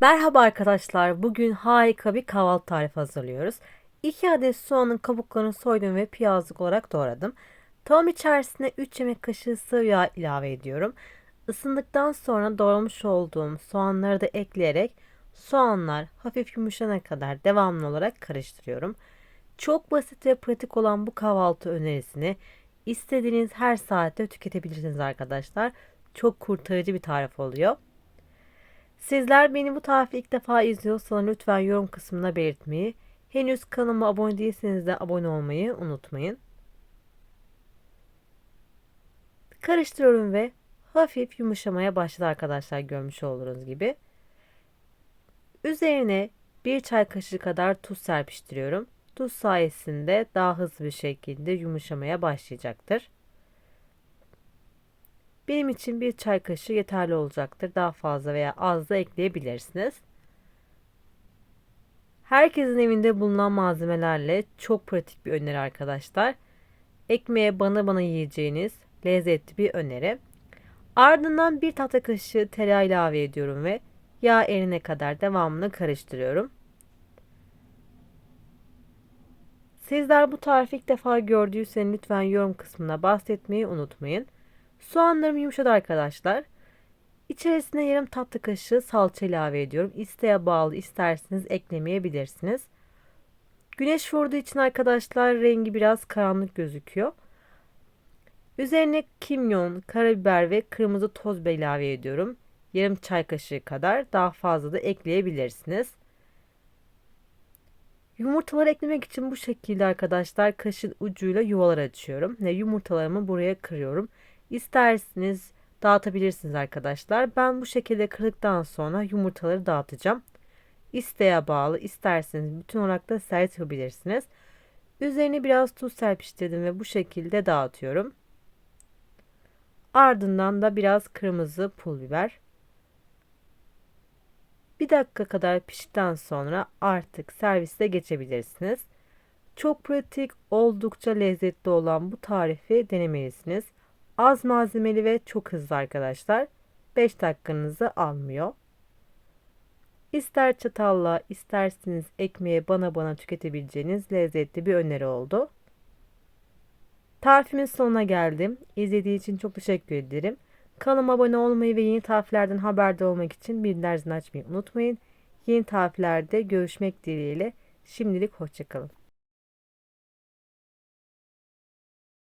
Merhaba arkadaşlar. Bugün harika bir kahvaltı tarifi hazırlıyoruz. 2 adet soğanın kabuklarını soydum ve piyazlık olarak doğradım. Tavam içerisine 3 yemek kaşığı sıvı yağ ilave ediyorum. Isındıktan sonra doğramış olduğum soğanları da ekleyerek soğanlar hafif yumuşana kadar devamlı olarak karıştırıyorum. Çok basit ve pratik olan bu kahvaltı önerisini istediğiniz her saatte tüketebilirsiniz arkadaşlar. Çok kurtarıcı bir tarif oluyor. Sizler beni bu tarifi ilk defa izliyorsanız lütfen yorum kısmına belirtmeyi, henüz kanalıma abone değilseniz de abone olmayı unutmayın. Karıştırıyorum ve hafif yumuşamaya başladı arkadaşlar görmüş olduğunuz gibi. Üzerine bir çay kaşığı kadar tuz serpiştiriyorum. Tuz sayesinde daha hızlı bir şekilde yumuşamaya başlayacaktır. Benim için bir çay kaşığı yeterli olacaktır. Daha fazla veya az da ekleyebilirsiniz. Herkesin evinde bulunan malzemelerle çok pratik bir öneri arkadaşlar. Ekmeğe bana bana yiyeceğiniz lezzetli bir öneri. Ardından bir tatlı kaşığı tereyağı ilave ediyorum ve yağ erine kadar devamını karıştırıyorum. Sizler bu tarifi ilk defa gördüyseniz lütfen yorum kısmına bahsetmeyi unutmayın. Soğanlarım yumuşadı arkadaşlar. İçerisine yarım tatlı kaşığı salça ilave ediyorum. İsteğe bağlı isterseniz eklemeyebilirsiniz. Güneş vurduğu için arkadaşlar rengi biraz karanlık gözüküyor. Üzerine kimyon, karabiber ve kırmızı toz biber ilave ediyorum. Yarım çay kaşığı kadar daha fazla da ekleyebilirsiniz. Yumurtaları eklemek için bu şekilde arkadaşlar kaşın ucuyla yuvalar açıyorum ve yumurtalarımı buraya kırıyorum. İsterseniz dağıtabilirsiniz arkadaşlar. Ben bu şekilde kırdıktan sonra yumurtaları dağıtacağım. İsteğe bağlı isterseniz bütün olarak da servis yapabilirsiniz. Üzerine biraz tuz serpiştirdim ve bu şekilde dağıtıyorum. Ardından da biraz kırmızı pul biber. Bir dakika kadar piştikten sonra artık servise geçebilirsiniz. Çok pratik, oldukça lezzetli olan bu tarifi denemelisiniz. Az malzemeli ve çok hızlı arkadaşlar. 5 dakikanızı almıyor. İster çatalla isterseniz ekmeğe bana bana tüketebileceğiniz lezzetli bir öneri oldu. Tarifimin sonuna geldim. İzlediğiniz için çok teşekkür ederim. Kanalıma abone olmayı ve yeni tariflerden haberdar olmak için bildirim zilini açmayı unutmayın. Yeni tariflerde görüşmek dileğiyle. Şimdilik hoşçakalın.